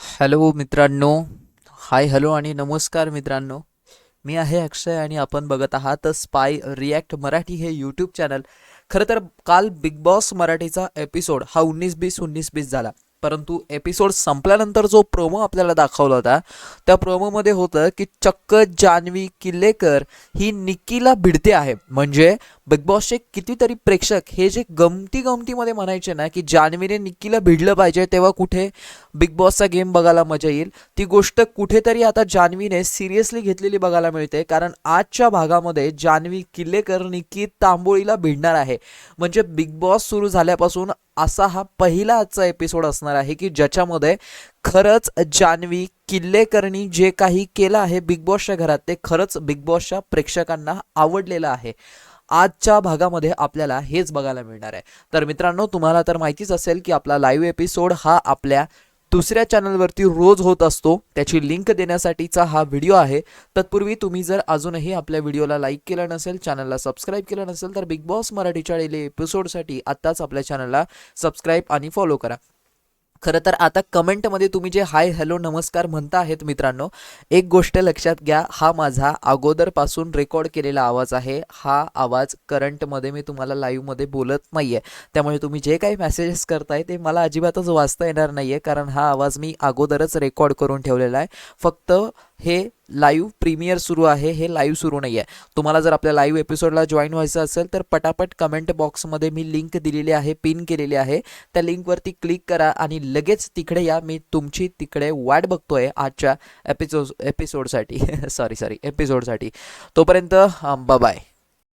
Hello मित्रांनो. Hi hello आणि नमस्कार मित्रांनो. मी आहे अक्षय आणि आपण बघत आहात स्पाय रिॲक्ट मराठी हे यूट्यूब चॅनल खरं तर काल बिग बॉस मराठीचा एपिसोड हा उन्नीस बीस उन्नीस बीस झाला. परंतु एपिसोड संपल्यानंतर जो प्रोमो आपल्याला दाखवला होता त्या प्रोमोमध्ये होतं की चक्क जान्हवी किल्लेकर ही निक्कीला भिडते आहे. म्हणजे बिग बॉसचे कितीतरी प्रेक्षक हे जे गमती गमतीमध्ये म्हणायचे ना की जान्हवीने निक्कीला भिडलं पाहिजे तेव्हा कुठे बिग बॉसचा गेम बघायला मजा येईल. ती गोष्ट कुठेतरी आता जान्हवीने सिरियसली घेतलेली बघायला मिळते. कारण आजच्या भागामध्ये जान्हवी किल्लेकर निक्की तांबोळीला भिडणार आहे. म्हणजे बिग बॉस सुरू झाल्यापासून असा हा पहिलाचा एपिसोड असणार आहे की ज्याच्यामध्ये खरंच जान्हवी किल्लेकरनी जे काही केलं आहे बिग बॉसच्या घरात ते खरंच बिग बॉसच्या प्रेक्षकांना आवडलेलं आहे. आजच्या भागामध्ये आपल्याला हेच बघायला मिळणार आहे. तर मित्रांनो तुम्हाला तर माहितीच असेल की आपला लाईव्ह एपिसोड हा आपल्या दुसऱ्या चॅनलवरती रोज होत असतो त्याची लिंक देण्यासाठीचा हा व्हिडिओ आहे. तत्पूर्वी तुम्ही जर अजूनही आपल्या व्हिडिओला लाईक केला नसेल चॅनलला सबस्क्राईब केलं नसेल तर बिग बॉस मराठीच्या डेली एपिसोडसाठी आत्ताच आपल्या चॅनलला सबस्क्राईब आणि फॉलो करा. खरं तर आता कमेंटमध्ये तुम्ही जे हाय हॅलो नमस्कार म्हणता आहेत मित्रांनो एक गोष्ट लक्षात घ्या हा माझा अगोदरपासून रेकॉर्ड केलेला आवाज आहे. हा आवाज करंटमध्ये मी तुम्हाला लाईव्हमध्ये बोलत नाही आहे त्यामुळे तुम्ही जे काही मेसेजेस करताय ते मला अजिबातच वाचता येणार नाही आहे कारण हा आवाज मी अगोदरच रेकॉर्ड करून ठेवलेला आहे. फक्त हे लाईव्ह प्रीमियर सुरू आहे हे लाईव्ह सुरू नाही आहे तुम्हाला जर आपल्या लाईव्ह एपिसोडला जॉईन व्हायचं असेल तर पटापट कमेंट बॉक्समध्ये मी लिंक दिलेली आहे पिन केलेली आहे. त्या लिंकवरती क्लिक करा आणि लगेच तिकडे या. मी तुमची तिकडे वाट बघतोय आजच्या एपिसोड एपिसोडसाठी सॉरी सॉरी एपिसोडसाठी तोपर्यंत बाय